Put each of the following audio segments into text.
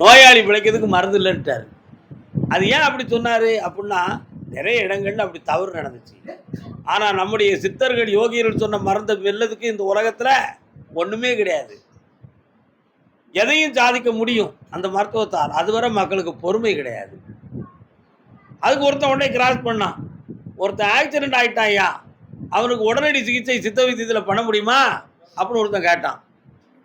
நோயாளி பிழைக்கிறதுக்கு மருந்து இல்லைன்ட்டார் அது ஏன் அப்படி சொன்னார் அப்படின்னா நிறைய இடங்கள்ல அப்படி தவறு நடந்துச்சு. ஆனால் நம்முடைய சித்தர்கள் யோகியர்கள் சொன்ன மருந்தை வெல்லதுக்கு இந்த உலகத்தில் ஒன்றுமே கிடையாது. எதையும் சாதிக்க முடியும் அந்த மருத்துவத்தால். அதுவரை மக்களுக்கு பொறுமை கிடையாது. அதுக்கு ஒருத்தன் உடனே கிராஸ் பண்ணான் ஒருத்தன் ஆக்சிடென்ட் ஆயிட்டாயா? அவனுக்கு உடனடி சிகிச்சை சித்த வைத்தியத்தில் பண்ண முடியுமா? அப்படின்னு ஒருத்தன் கேட்டான்.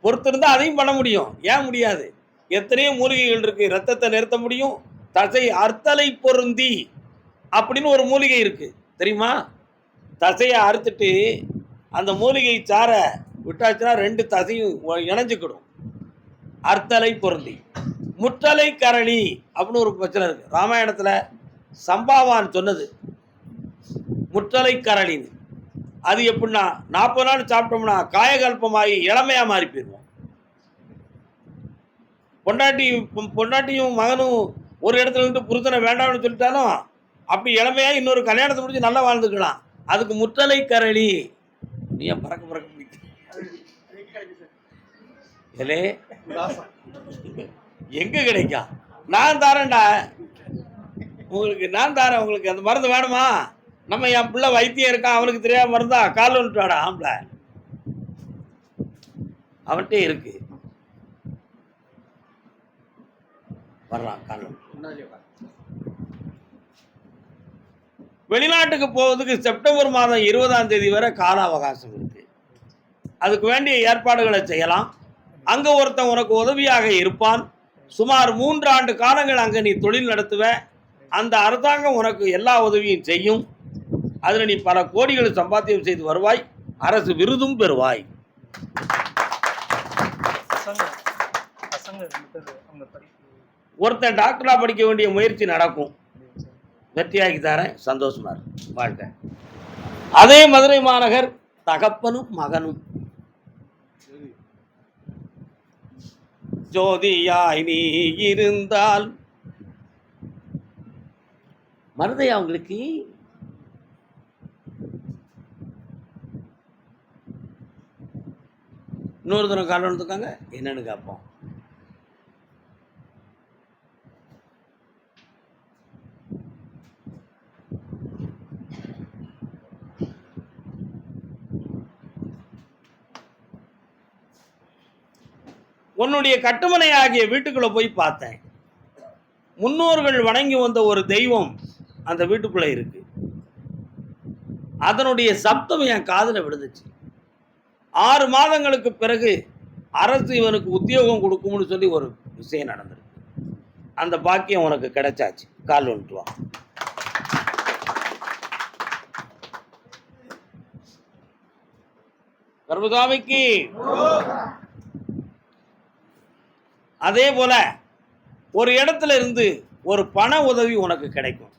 பொறுத்திருந்தா அதையும் பண்ண முடியும். ஏன் முடியாது? எத்தனையோ மூலிகைகள் இருக்கு. ரத்தத்தை நிறுத்த முடியும். தசை அர்த்தலை பொருந்தி அப்படின்னு ஒரு மூலிகை இருக்கு. தெரியுமா? தசையை அறுத்துட்டு அந்த மூலிகை சார விட்டாச்சுன்னா ரெண்டு தசையும் இணைஞ்சுக்கிடும். அர்த்தலை பொருந்தி. முற்றலை கரணி அப்படின்னு ஒரு பிரச்சனை இருக்கு. ராமாயணத்தில் சம்பாவான் சொன்னது. முற்றலை கரளின்னு. அது எப்படின்னா நாற்பது நாள் சாப்பிட்டோம்னா காயகல்பமாகி இளமையா மாறி பொண்டாட்டி பொண்டாட்டியும் மகனும் ஒரு இடத்துல இருந்து புருத்தனை வேண்டாம்னு சொல்லிட்டாலும் அப்படி இளமையாக இன்னொரு கல்யாணத்தை முடிஞ்சு நல்லா வாழ்ந்துக்கலாம். அதுக்கு முற்றலை கரளி. நீ ஏன் பறக்க பறக்க பிடிக்க ஏலே எங்க கிடைக்கும்? நான் தரேன்டா. உங்களுக்கு நான் தரேன் உங்களுக்கு. அந்த மருந்து வேணுமா? நம்ம என் பிள்ளை வைத்தியம் இருக்கான் அவனுக்கு தெரியாம மருந்தா? கால் வந்துட்டு வாடா ஆம்பளை. அவன்கிட்டே இருக்குது வர்றான் கால் வெளிநாட்டுக்கு போவதுக்கு செப்டம்பர் மாதம் இருபதாம் தேதி வரை கால அவகாசம் இருக்கு. அதுக்கு வேண்டிய ஏற்பாடுகளை செய்யலாம். அங்க ஒருத்தன் உனக்கு உதவியாக இருப்பான். சுமார் மூன்று ஆண்டு காலங்கள் அங்க நீ தொழில் நடத்துவ. அந்த அரசாங்கம் உனக்கு எல்லா உதவியும் செய்யும். அதுல நீ பல கோடிகளை சம்பாத்தியம் செய்து வருவாய். அரசு விருதும் பெறுவாய். பசங்க பசங்க ரெண்டு பேர் அவங்க படிப்பு ஒருத்தன் டாக்டரா படிக்க வேண்டிய முயற்சி நடக்கும். வெற்றியாக்கி தரேன் சந்தோஷமா இருக்கு வாழ்க்கை அதே மதுரை மாநகர் தகப்பனும் மகனும். ஜோதியாய் நீ இருந்தால். மருதை அவங்களுக்கு இன்னொரு தினம் காலம் எடுத்துக்காங்க என்னன்னு கேட்போம். உன்னுடைய கட்டுமனை ஆகிய வீட்டுக்குள்ள போய் பார்த்தேன். முன்னோர்கள் வணங்கி வந்த ஒரு தெய்வம் அந்த வீட்டுக்குள்ள இருக்கு. அதனுடைய சப்தம் என் காதில் விழுந்துச்சு. ஆறு மாதங்களுக்கு பிறகு அரசு இவனுக்கு உத்தியோகம் கொடுக்கும்னு சொல்லி ஒரு விஷயம் நடந்திருக்கு. அந்த பாக்கியம் உனக்கு கிடைச்சாச்சு. கால் வந்துட்டு வா. அதே போல ஒரு இடத்துல இருந்து ஒரு பண உதவி உனக்கு கிடைக்கும்.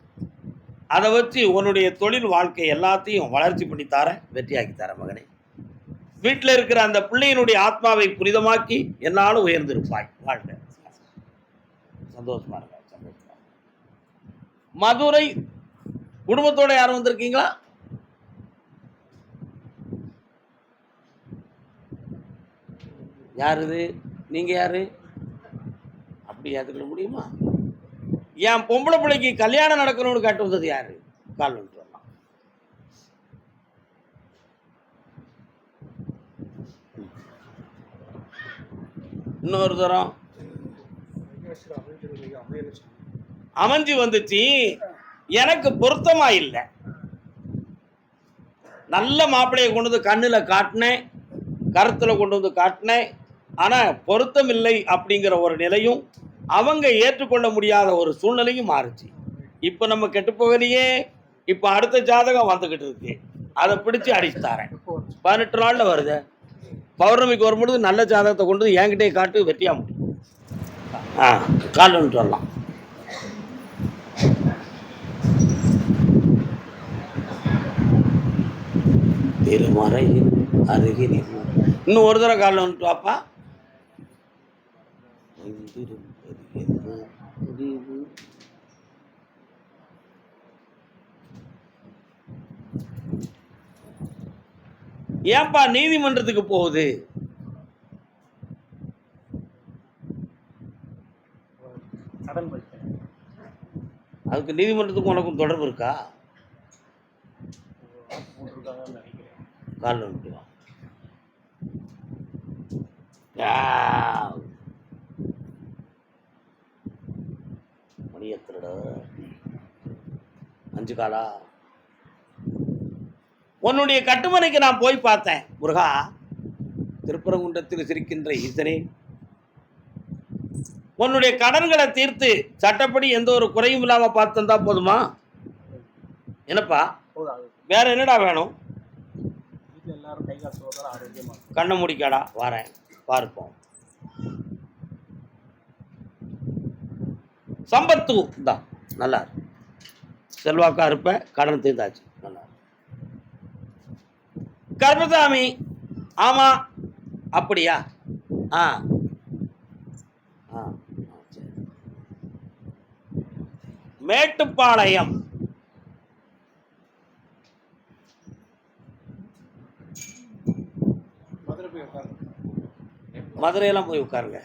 அதை வச்சு உன்னுடைய தொழில் வாழ்க்கை எல்லாத்தையும் வளர்ச்சி பண்ணி தர வெற்றியாக்கி தரேன் மகனே. வீட்டில் இருக்கிற அந்த பிள்ளையினுடைய ஆத்மாவை புனிதமாக்கி என்னாலும் உயர்ந்திருப்பாய். வாழ்க்கை சந்தோஷமா இருக்க சந்தோஷமா மதுரை குடும்பத்தோட யாரும் வந்திருக்கீங்களா? யார் இது? நீங்க யாரு? அப்படி ஏற்றுக்கிட முடியுமா? என் பொம்பளை பிள்ளைக்கு கல்யாணம் நடக்கணும்னு கேட்டு வந்தது யாரு? கால் வந்துடலாம் இன்னொரு தரம். அமைஞ்சு வந்துச்சு. எனக்கு பொருத்தமா இல்லை. நல்ல மாப்பிள்ளையை கொண்டு வந்து கண்ணில் காட்டினேன். கருத்தில் கொண்டு வந்து காட்டினேன். ஆனால் பொருத்தம் இல்லை அப்படிங்கிற ஒரு நிலையும் அவங்க ஏற்றுக்கொள்ள முடியாத ஒரு சூழ்நிலையும் மாறுச்சு. இப்போ நம்ம கெட்டு போகலையே இப்போ அடுத்த ஜாதகம் வந்துக்கிட்டு இருக்கு. அதை பிடிச்சி அடிச்சு தரேன். பதினெட்டு நாளில் வருது. பௌர்ணமிக்கு வரும்பொழுது நல்ல ஜாதகத்தை கொண்டு வந்து என்கிட்டே காட்டு வெட்டியாக முடியும். ஆ கால் வந்துட்டு வரலாம். திருமறை அருகில் இன்னும் ஒரு தடவை காலில் வந்துட்டு வாப்பா. வந்திருப்பது முடிவு? ஏன்பா நீதிமன்றத்துக்கு போகுது? அதுக்கு நீதிமன்றத்துக்கும் உனக்கும் தொடர்பு இருக்கா? காலில் வந்துட்டு வா யா. மணி எத்தனடா அஞ்சு உன்னுடைய கட்டுமனைக்கு நான் போய் பார்த்தேன். முருகா திருப்பரங்குன்றத்தில் சிரிக்கின்ற ஈசனே உன்னுடைய கடன்களை தீர்த்து சட்டப்படி எந்த ஒரு குறையும் இல்லாம பார்த்தந்தா போதுமா? என்னப்பா வேற என்னடா வேணும்? எல்லாரும் கண்ணை முடிக்காடா வரேன் பார்ப்போம். சம்பத்து தான் நல்லா இருக்கு. செல்வாக்கா இருப்ப கடன் தீர்ந்தாச்சு. நல்லா. கர்மசாமி ஆமா அப்படியா? ஆ. ஆ சரி. மேட்டுப்பாளையம். போய் மதுரையெல்லாம் போய் உட்காருங்க.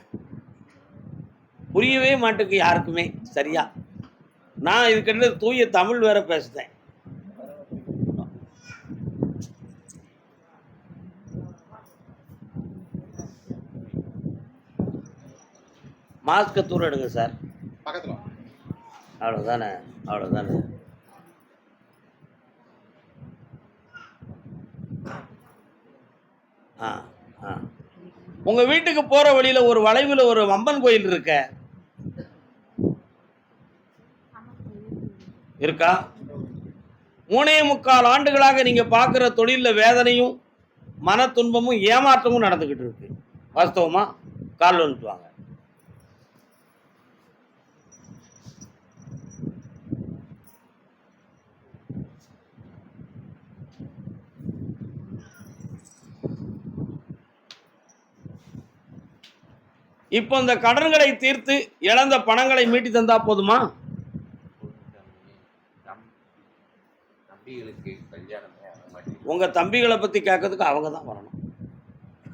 புரியவே மாட்டுக்கு யாருக்குமே. சரியா? நான் இதுக்கிட்ட தூய தமிழ் வேற பேசுதேன். மாஸ்க்கை தூரம் எடுங்க சார் பக்கத்துல அவ்வளோதானே அவ்வளோதானே ஆ ஆ. உங்கள் வீட்டுக்கு போகிற வழியில் ஒரு வளைவில் ஒரு அம்மன் கோயில் இருக்க. இருக்கா? மூணே முக்கால் ஆண்டுகளாக நீங்கள் பார்க்குற தொழிலில் வேதனையும் மன துன்பமும் ஏமாற்றமும் நடந்துக்கிட்டு இருக்கு. வாஸ்தவமா? கால் வந்துட்டு வாங்க. இப்போ இந்த கடன்களை தீர்த்து இழந்த பணங்களை மீட்டி தந்தா போதுமா? நம்பிகளுக்கு கல்யாணமே ஆக மாட்டேங்குது. உங்க தம்பிகளை பத்தி கேட்கறதுக்கு அவங்க தான் வரணும்.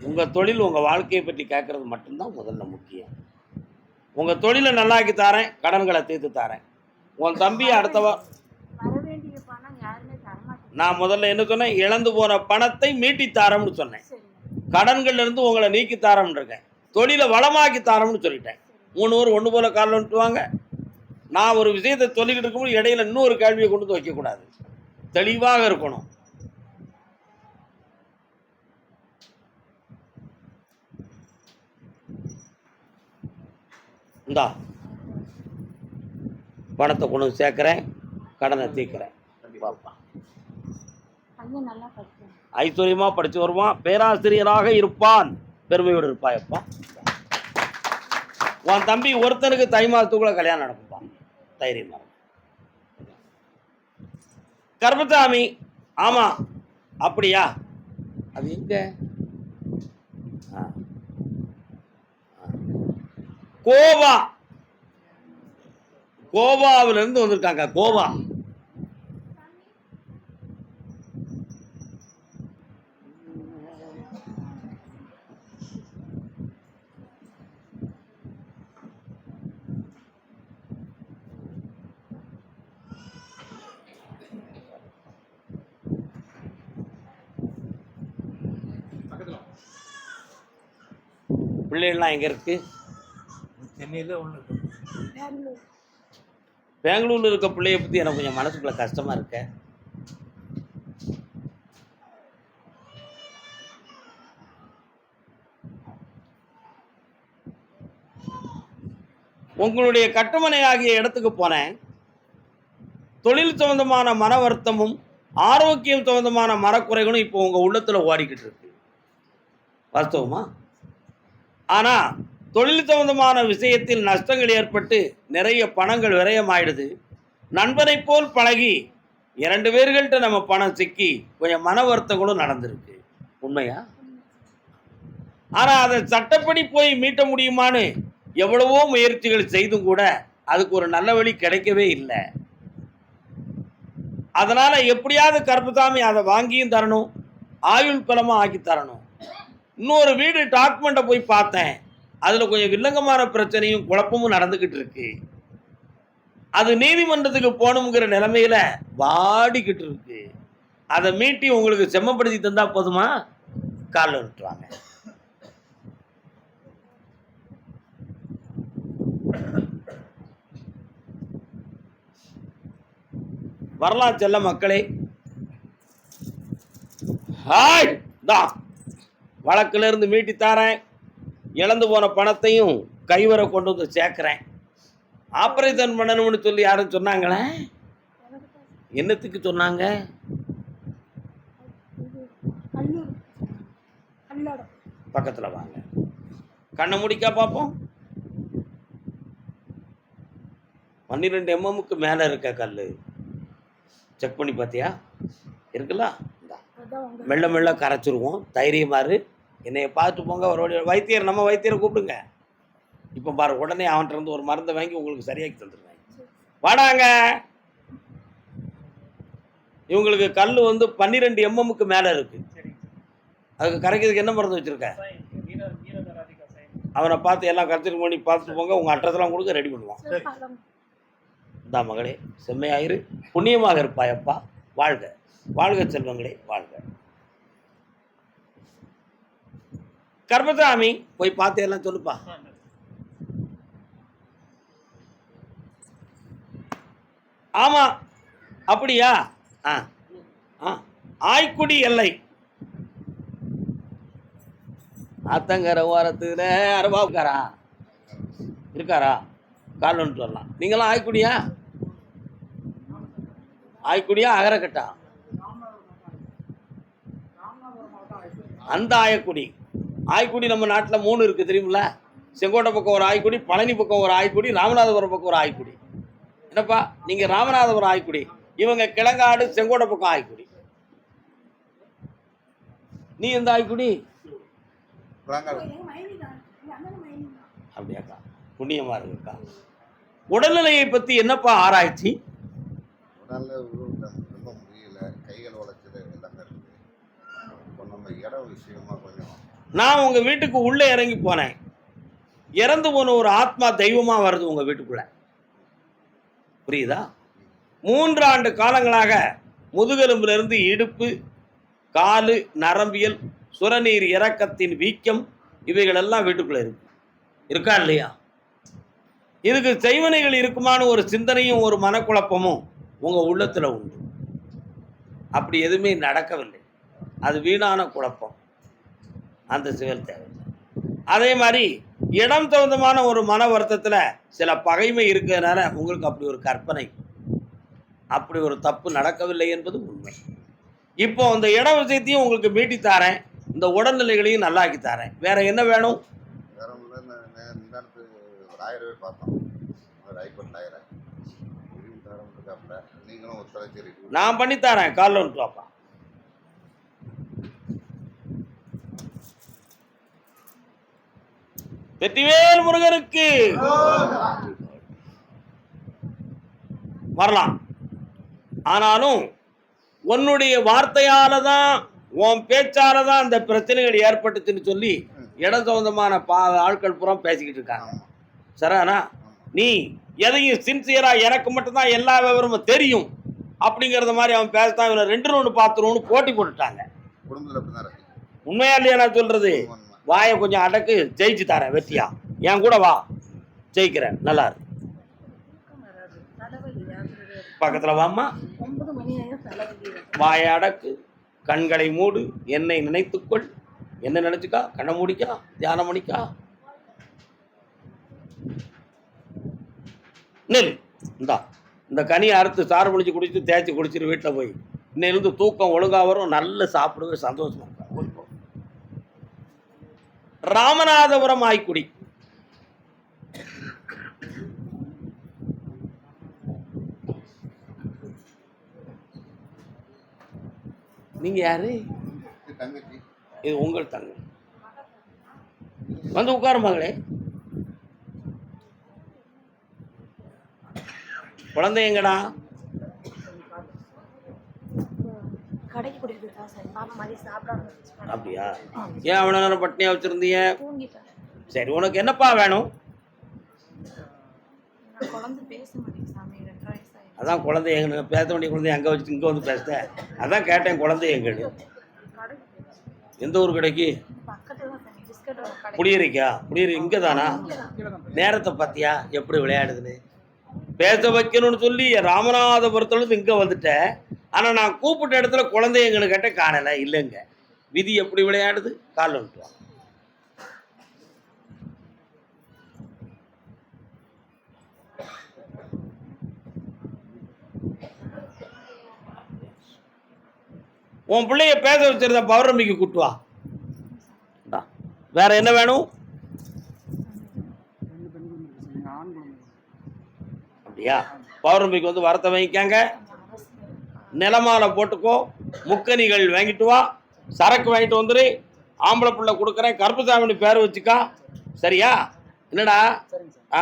உங்க தொழில் உங்க வாழ்க்கையை பற்றி கேட்கறது மட்டும்தான் முதல்ல முக்கியம். உங்க தொழிலை நல்லாக்கி தாரேன் கடன்களை தீர்த்து தாரேன். உன் தம்பியை அடுத்த வா வர வேண்டிய பணம் யாருமே தரமாட்டேங்க நான் முதல்ல என்ன சொன்னேன்? இழந்து போன பணத்தை மீட்டி தாரம்னு சொன்னேன். சரிங்க. கடன்கள்ல இருந்து உங்களை நீக்கி தாரம்னு இருக்கேன். தொழிலை வளமாக்கி தாரம்னு சொல்லிட்டேன். மூணு பேர் ஒன்று போல காலில் வாங்க. நான் ஒரு விஷயத்தை சொல்லிக்கிட்டு இருக்கும்போது இடையில இன்னொரு கேள்வியை கொண்டு வந்து வைக்கக்கூடாது. தெளிவாக இருக்கணும். இந்தா. பணத்தை கொண்டு சேர்க்குறேன் கடனை தீர்க்கிறேன். பாப்பா பையன் நல்லா படிக்கணும் ஐஸ்வர்யமா படிச்சு வருவான் பேராசிரியராக இருப்பான். பெருமையோடு இருப்பாயப்பா உன் தம்பி ஒருத்தனுக்கு தை மாசத்துக்குள்ள கல்யாணம் நடக்கும்பா தைரியமா இரு. கர்மசாமி ஆமா அப்படியா அது எங்க. கோவா கோவாவில இருந்து வந்திருக்காங்க கோவா பக்கத்துல பிள்ளைகள்லாம் எங்க இருக்கு? சென்னையில் ஒன்று பெங்களூர் பெங்களூர்ல இருக்க பிள்ளைய பத்தி எனக்கு கொஞ்சம் மனசுக்குள்ள கஷ்டமா இருக்க. உங்களுடைய கட்டுமனை ஆகிய இடத்துக்கு போனேன். தொழில் சம்பந்தமான மன வருத்தமும் ஆரோக்கியம் சம்பந்தமான மனக்குறைகளும் இப்போ உங்க உள்ளத்துல ஓடிக்கிட்டு இருக்கு. வாஸ்தவமா? ஆனால் தொழில் சம்பந்தமான விஷயத்தில் நஷ்டங்கள் ஏற்பட்டு நிறைய பணங்கள் விரயமாயிடுது. நண்பனை போல் பழகி இரண்டு பேர்கள்ட்ட நம்ம பணம் சிக்கி கொஞ்சம் மன வருத்தங்களும் நடந்திருக்கு. உண்மையா? ஆனால் அதை சட்டப்படி போய் மீட்ட முடியுமான்னு எவ்வளவோ முயற்சிகள் செய்தும் கூட அதுக்கு ஒரு நல்ல வழி கிடைக்கவே இல்லை. அதனால் எப்படியாவது கருப்புசாமி அதை வாங்கியும் தரணும் ஆயுள் பலமாக ஆக்கி தரணும். இன்னொரு வீடு டாக்குமெண்ட்டை போய் பார்த்தேன். அதில் கொஞ்சம் வில்லங்கமான பிரச்சனையும் குழப்பமும் நடந்துக்கிட்டு இருக்கு. அது நீதிமன்றத்துக்கு போகணுங்கிற நிலமையில வாடிக்கிட்டு இருக்கு. அதை மீட்டி உங்களுக்கு செம்மப்படுத்தி தந்தா போதுமா? காலில் விட்டுருவாங்க வரலாற்று செல்ல மக்களே. ஹாய் தான் வழக்கிலிருந்து மீட்டி தாரேன். இழந்து போன பணத்தையும் கைவர கொண்டு வந்து சேர்க்குறேன். ஆப்ரேஷன் பண்ணணும்னு சொல்லி யாரும் சொன்னாங்களே? என்னத்துக்கு சொன்னாங்க? பக்கத்தில் வாங்க. கண்ணை முடிக்கா பார்ப்போம் பன்னிரெண்டு எம்எம்முக்கு மேலே இருக்க கல் செக் பண்ணி பார்த்தியா? இருக்குல்ல? மெல்ல மெல்ல கரைச்சிருவோம். தைரியமாரு என்னைய பார்த்து போங்க ஒரு வழி வைத்தியர் நம்ம வைத்தியரை கூப்பிடுங்க. இப்போ பாரு உடனே அவன்கிட்ட இருந்து ஒரு மருந்தை வாங்கி உங்களுக்கு சரியாக்கி தந்துடுவேன் வாடாங்க. இவங்களுக்கு கல் வந்து பன்னிரெண்டு எம்எம்முக்கு மேலே இருக்கு. அதுக்கு கரைக்கிறதுக்கு என்ன மருந்து வச்சுருக்க? அவனை பார்த்து எல்லாம் கரைச்சிட்டு பண்ணி பார்த்துட்டு போங்க உங்கள் அட்ரஸ்லாம் கொடுக்க ரெடி பண்ணுவான். இந்தா மகளே செம்மையாயிரு புண்ணியமாக இருப்பாயப்பா. வாழ்க. வாழ்க செல்வங்களே வாழ்க. கர்மசாமி போய் பார்த்து எல்லாம் சொல்லுப்பா. ஆமா அப்படியா? ஆ ஆ ஆய்க்குடி எல்லை. ஆத்தங்கர ஓரத்துல அரபா இருக்காரா? இருக்காரா கால் ஒன்று சொல்லலாம் நீங்களாம் ஆய்க்குடியா? ஆய்க்குடியா அகரக்கட்டா? அந்த ஆயக்குடி. ஆய்க்குடி நம்ம நாட்டில் மூணு இருக்குது தெரியுமில்ல? செங்கோட்டை பக்கம் ஒரு ஆய்க்குடி பழனி பக்கம் ஒரு ஆய்க்குடி ராமநாதபுரம் பக்கம் ஒரு ஆய்க்குடி. என்னப்பா? நீங்க ராமநாதபுரம் ஆய்க்குடி இவங்க கிழங்காடு செங்கோட்டை பக்கம் ஆய்க்குடி. நீ எந்த ஆய்க்குடி? அப்படியாக்கா புண்ணியமா இருக்குக்கா உடல்நிலையை பத்தி என்னப்பா ஆராய்ச்சி உடல்ல உருவம் ரொம்ப முடியல கைகள் உழைச்சது எல்லாமே இருக்கு இப்போ நம்ம இடம் விஷயமா கொஞ்சம் நான் உங்க வீட்டுக்கு உள்ள இறங்கி போனேன். இறந்து போன ஒரு ஆத்மா தெய்வமா வருது உங்க வீட்டுக்குள்ள. புரியுதா? மூன்று ஆண்டு காலங்களாக முதுகெலும்புல இருந்து இடுப்பு காலு நரம்பியல் சுரநீர் இறக்கத்தின் வீக்கம் இவைகளெல்லாம் வீட்டுக்குள்ள இருக்கு. இருக்கா இல்லையா? இதுக்கு செய்வனைகள் இருக்குமான்னு ஒரு சிந்தனையும் ஒரு மனக்குழப்பமும் உங்க உள்ளத்துல உண்டு. அப்படி எதுவுமே நடக்கவில்லை. அது வீணான குழப்பம். அந்த செயல் தேவையில்லை அதே மாதிரி இடம் தகுந்தமான ஒரு மன வருத்தத்தில் சில பகைமை இருக்கிறதுனால உங்களுக்கு அப்படி ஒரு கற்பனை. அப்படி ஒரு தப்பு நடக்கவில்லை என்பது உண்மை. இப்போ அந்த இட விஷயத்தையும் உங்களுக்கு மீட்டி தாரேன். இந்த உடல்நிலைகளையும் நல்லாக்கி தாரேன். வேற என்ன வேணும்? வேற ஒன்றும் இல்லை. நிதானத்து ஒரு ஆயிரம் பேர் பார்த்தோம் ஒரு ஹைகோர்ட் ஆயிரம் இருபத்தி ஆயிரம் இருக்காப்புல நீங்களும் ஒத்துழைச்சிருக்கீங்க நான் பண்ணி தரேன் காலில் ஒன்று வாப்பா வெற்றிவேல் முருகனுக்கு. வரலாம். ஆனாலும் உன்னுடைய வார்த்தையால தான் உன் பேச்சால தான் இந்த பிரச்சனைகள் ஏற்பட்டுச்சுன்னு சொல்லி இடம் சம்பந்தமான பா ஆட்கள் பூரா பேசிக்கிட்டு இருக்காங்க. ஆமாம் நீ எதையும் சின்சியரா எனக்கு மட்டும்தான் எல்லா விவரமும் தெரியும் அப்படிங்கறத மாதிரி அவன் பேசத்தான் இவனை ரெண்டு ஒன்று பார்த்துருவோன்னு போட்டி போட்டுட்டாங்க. உண்மையா இல்லையா நான் சொல்றது. வாயை கொஞ்சம் அடக்கு ஜெயிச்சு தரேன் வெற்றியா? என் கூட வா. ஜெயிக்கிறேன். நல்லா இருக்கு பக்கத்தில் வாம்மா. வாயை அடக்கு கண்களை மூடு என்னை நினைத்துக்கொள். என்ன நினைச்சுக்கா? கண்ணை மூடிக்கா? தியானம் பண்ணிக்கா? நெல் இந்தா இந்த கனியை அறுத்து சாறு முடிச்சு குடிச்சு தேய்ச்சி குடிச்சிட்டு வீட்டில் போய். இன்னையிலிருந்து தூக்கம் ஒழுங்காக வரும். நல்ல சாப்பிடுவே சந்தோஷமாக ராமநாதபுரம் ஆய்க்குடி நீங்க யாரு? இது உங்கள் தங்க. வந்து உட்காரு மகளே. குழந்தை எங்கடா? அப்படியா? ஏன் அவ்வளோ நேரம் பட்னியா வச்சிருந்தீங்க? சரி உனக்கு என்னப்பா வேணும்? பேச அதான் குழந்தை எங்க பேச வேண்டிய குழந்தை அங்கே வச்சுட்டு இங்கே வந்து பேசுத. அதான் கேட்டேன் குழந்தை எங்கன்னு. எந்த ஊர் கடைக்கு? புளியரிக்கா புளியரி இங்கே தானா? நேரத்தை பார்த்தியா எப்படி விளையாடுதுன்னு. பேச வைக்கணும்னு சொல்லி ராமநாதபுரத்துலேருந்து இங்கே வந்துட்டேன் ஆனால் நான் கூப்பிட்ட இடத்துல குழந்தை எங்கன்னு கேட்ட காணலை இல்லைங்க. விதி எப்படி விளையாடுது? கால் வந்துட்டு உன் பிள்ளைய பேச வச்சிருந்த பௌர்ணமிக்கு கூட்டுவா வேற என்ன வேணும்? அப்படியா? பௌர்ணமிக்கு வந்து வரத்தை வாங்கிக்காங்க நிலமாலை போட்டுக்கோ முக்கனிகள் வாங்கிட்டு வா சரக்கு வாங்கிட்டு வந்துரு ஆம்பளை பிள்ளை கொடுக்குறேன் கருப்பசாமின்னு பேர் வச்சுக்கா. சரியா? என்னடா? ஆ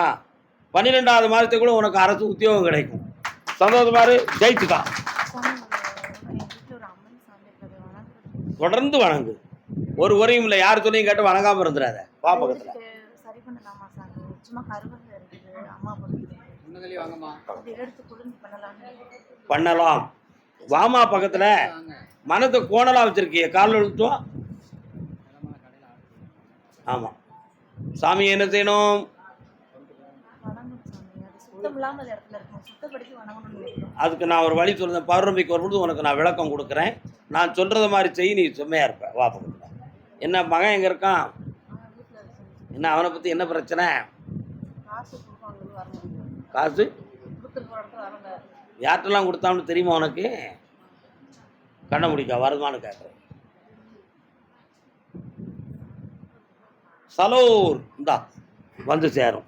பன்னிரெண்டாவது மாதத்துக்குள்ள உனக்கு அரசு உத்தியோகம் கிடைக்கும். சந்தோஷம் பாரு ஜெயிச்சுக்கா. தொடர்ந்து வணங்கு. ஒரு உரையும் இல்லை யார் சொல்லியும் கேட்டு வணங்காம இருந்துடாத வா பக்கத்தில். பண்ணலாமா. வாமா பக்கத்தில் மனத்தை கோணலாக வச்சிருக்கிய காலில் விழுத்துவா ஆமாம் சாமி என்ன செய்யணும்? அதுக்கு நான் ஒரு வழி சொல்லுறேன் பௌர்ணமிக்கு வரும்போது உனக்கு நான் விளக்கம் கொடுக்குறேன். நான் சொல்கிறத மாதிரி செய் நீ செம்மையாக இருப்ப. வா பக்கத்தில். என்ன மகன் எங்கே இருக்கான். என்ன அவனை பற்றி என்ன பிரச்சனை? காசு யார்கிட்டலாம் கொடுத்தான்னு தெரியுமா உனக்கு? கண்ண முடிக்கா வருமானு கேட்குறேன் சலூர் இந்தா வந்து சேரும்.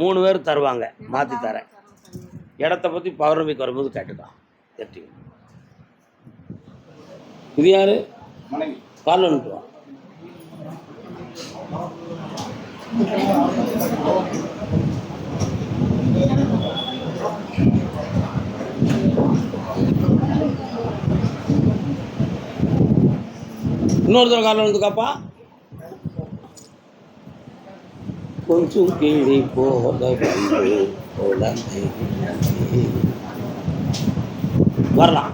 மூணு பேர் தருவாங்க மாற்றி தரேன். இடத்த பற்றி பௌர்ணமிக்கு வரும்போது கேட்டுக்கலாம். எட்டி. இது யாரு? மனைவி. காலில் இன்னொருத்தர் காலில் வந்துக்காப்பா கொஞ்சம் கிளி போல குழந்தை வரலாம்.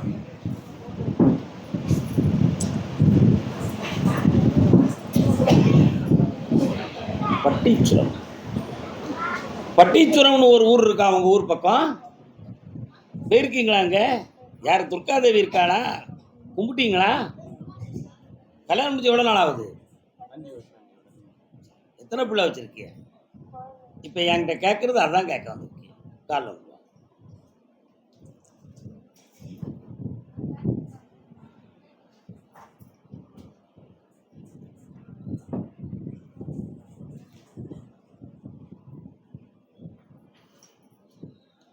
பட்டீச்சுரம் பட்டீச்சுரம்னு ஒரு ஊர் இருக்கா அவங்க ஊர் பக்கம்? போயிருக்கீங்களா அங்கே? யார் துர்காதேவி இருக்காளா? கும்பிட்டீங்களா? கல்யாணம் முடிஞ்சு எவ்வளோ நாள் ஆகுது? எத்தனை பிள்ளை வச்சுருக்கிய? இப்போ என்கிட்ட கேட்குறது அதான் கேட்க வந்திருக்கீங்க காலில் வந்து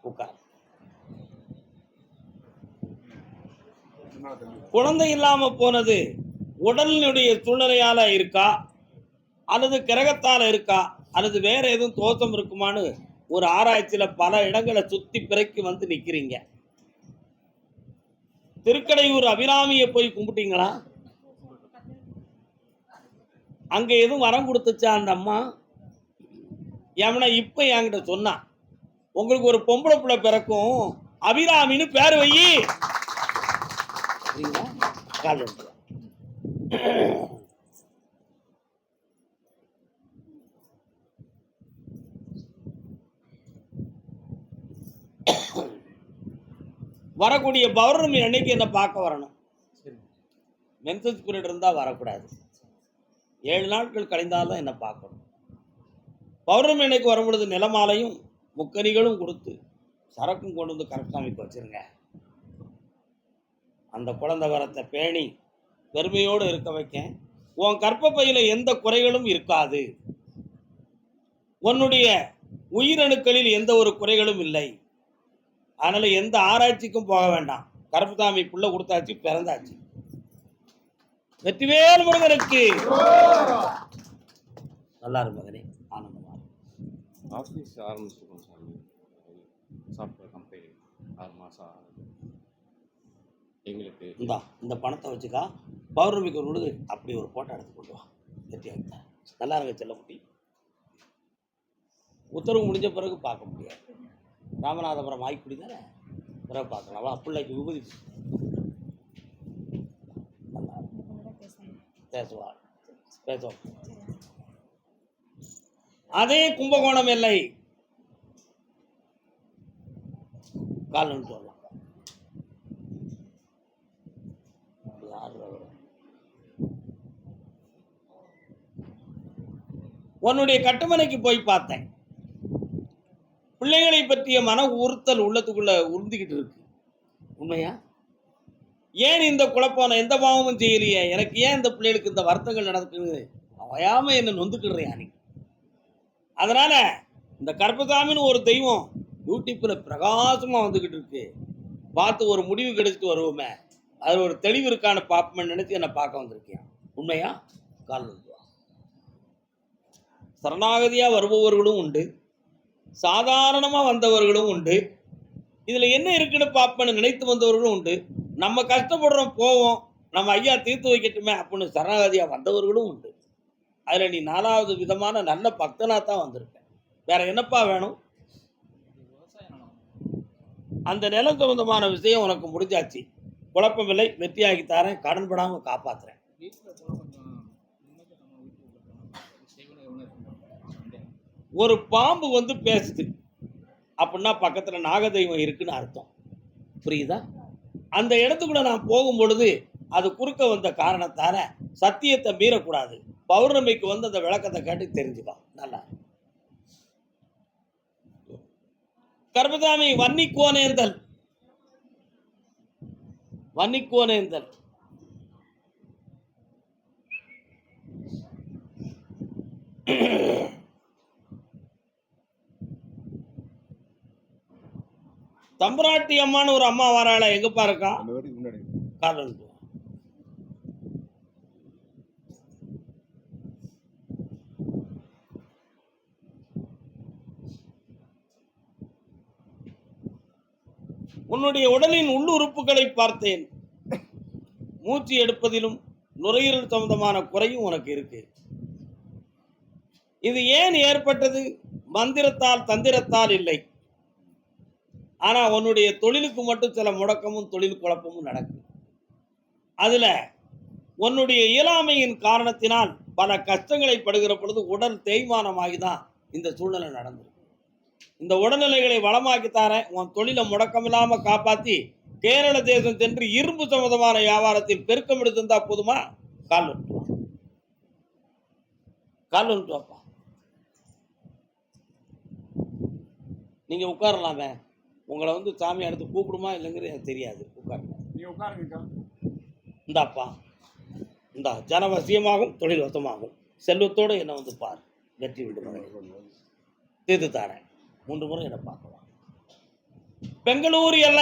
உட்கார் குழந்தை இல்லாம போனது உடலினுடைய சூழ்நிலையால் இருக்கா? அல்லது கிரகத்தால் இருக்கா? அல்லது வேற எதுவும் தோஷம் இருக்குமான்னு ஒரு ஆராய்ச்சியில் பல இடங்களை சுற்றி பிறக்கி வந்து நிற்கிறீங்க திருக்கடையூர் அபிராமியை போய் கும்பிட்டீங்களா? அங்கே எதுவும் வரம் கொடுத்துச்சா அந்த அம்மா? எவனா இப்போ என்கிட்ட சொன்னான் உங்களுக்கு ஒரு பொம்பளை பிள்ளை பிறக்கும். அபிராமின்னு பேர் வை கால் வரக்கூடிய பௌர்ணமி அன்னைக்கு என்ன பார்க்க வரணும்? மென்சஸ் பீரியட் இருந்தால் வரக்கூடாது. ஏழு நாட்கள் கழிந்தால்தான் என்ன பார்க்கணும். பௌர்ணமி அன்னைக்கு வரும் பொழுது நிலமாலையும் முக்கனிகளும் கொடுத்து சரக்கும் கொண்டு வந்து கருப்பசாமிக்கு வச்சிருங்க. அந்த குழந்தை வரத்தை பேணி பெருமையோடு இருக்க வைக்க உன் கற்பப்பையில் எந்த குறைகளும் இருக்காது. உன்னுடைய உயிரணுக்களில் எந்த ஒரு குறைகளும் இல்லை. அதனால் எந்த ஆராய்ச்சிக்கும் போக வேண்டாம். கருப்பசாமி புள்ள கொடுத்தாச்சு பிறந்தாச்சு. வெற்றிவேல் முருகனுக்கு. நல்லா இருக்கும் மகனே. ஆனந்தமாக ஆஃபீஸ் ஆரம்பிச்சிருக்கோம் சாமி. சாஃப்ட்வேர் கம்பெனி ஆறு மாதம் எங்களுக்கு இந்தா இந்த பணத்தை வச்சுக்கா பௌர்ணமிக்கு ஒரு பொழுது அப்படி ஒரு போட்டோ எடுத்து கொண்டு வா. வெற்றியாக நல்லா இருங்க செல்லக்குட்டி. உத்தரவு முடிஞ்ச பிறகு பார்க்க முடியாது. ராமநாதபுரம் ஆய்க்குடி தானே? பிறகு பார்க்கலாம். வா பிள்ளைக்கு விபதி நல்லா பேசுவா. பேசுவோம். அதே கும்பகோணம் எல்லை. காலன்னு சொல்லலாம் யார் அவரு? உன்னுடைய கட்டுமனைக்கு போய் பார்த்தேன். பிள்ளைகளை பற்றிய மன உறுத்தல் உள்ளத்துக்குள்ள உறுந்திக்கிட்டு இருக்கு. உண்மையா? ஏன் இந்த குழப்பம்? நான் எந்த பாவமும் செய்யலையே? எனக்கு ஏன் இந்த பிள்ளைகளுக்கு இந்த வருத்தங்கள் நடக்குது? அவையாம என்ன நொந்துக்கிடுறியா நீ? அதனால இந்த கருப்பசாமின்னு ஒரு தெய்வம் யூடியூப்ல பிரகாசமா வந்துகிட்டு இருக்கு. பார்த்து ஒரு முடிவு கிடைச்சிட்டு வருவோமே. அது ஒரு தெளிவு இருக்கான பார்ப்போம்னு நினைச்சு என்னை பார்க்க வந்திருக்கேன் உண்மையா? கால் சரணாகதியாக வருபவர்களும் உண்டு. சாதாரணமாக வந்தவர்களும் உண்டு. இதில் என்ன இருக்குன்னு பார்ப்பேன்னு நினைத்து வந்தவர்களும் உண்டு. நம்ம கஷ்டப்படுறோம் போவோம் நம்ம ஐயா தீர்த்து வைக்கட்டுமே அப்படின்னு சரணாகதியாக வந்தவர்களும் உண்டு. அதில் நீ நாலாவது விதமான நல்ல பக்தனாக தான் வந்திருக்க. வேற என்னப்பா வேணும்? அந்த நிலம் சம்பந்தமான விஷயம் உனக்கு முடிஞ்சாச்சு. குழப்பமில்லை வெற்றியாகி தரேன் கடன்படாமல் காப்பாற்றுறேன் ஒரு பாம்பு வந்து பேசுது. அப்படின்னா பக்கத்தில் நாகதெய்வம் இருக்குன்னு அர்த்தம். புரியுதா? அந்த இடத்துக்குள்ள நான் போகும் பொழுது அது குறுக்க வந்த காரணத்தால சத்தியத்தை மீறக்கூடாது. பௌர்ணமிக்கு வந்து அந்த விளக்கத்தை கேட்டு தெரிஞ்சுக்கோ. நல்லா. கர்மதாமி வன்னிக்கோனேந்தல் வன்னிக்கோனேந்தல் தம்பராட்டி அம்மான்னு ஒரு அம்மா வராள? வீட்டுக்கு முன்னாடி காரணம் உன்னுடைய உடலின் உள்ளுறுப்புகளை பார்த்தேன். மூச்சு எடுப்பதிலும் நுரையீரல் சம்பந்தமான குறையும் உனக்கு இருக்கு. இது ஏன் ஏற்பட்டது? மந்திரத்தால் தந்திரத்தால் இல்லை. ஆனால் உன்னுடைய தொழிலுக்கு மட்டும் சில முடக்கமும் தொழில் குழப்பமும் நடக்கும் அதில் உன்னுடைய இயலாமையின் காரணத்தினால் பல கஷ்டங்களை படுகிற பொழுது உடல் தேய்மானமாகி தான் இந்த சூழ்நிலை நடந்திருக்கு இந்த உடல்நிலைகளை வளமாக்கி தாரேன் உன் தொழிலை முடக்கமில்லாமல் காப்பாற்றி கேரள தேசம் சென்று இரும்பு சம்பந்தமான வியாபாரத்தில் பெருக்கம் எடுத்திருந்தா போதுமா? கால் வந்துட்டு கால் ஒன்றுவாப்பா நீங்கள் உட்காரலாமே. உங்களை வந்து சாமி அடுத்து கூப்பிடுமா இல்லைங்கிறது எனக்கு தெரியாது. உட்காருங்க. நீ உட்காருங்கக்கா இந்தாப்பா. இந்தா ஜனவசியமாகும் தொழில் வசமாகும் செல்வத்தோடு என்னை வந்து பார். வெற்றி விடு மகனே. தீர்த்து தாரேன். மூன்று முறை என்னை பார்க்கலாம். பெங்களூர் எல்லாம்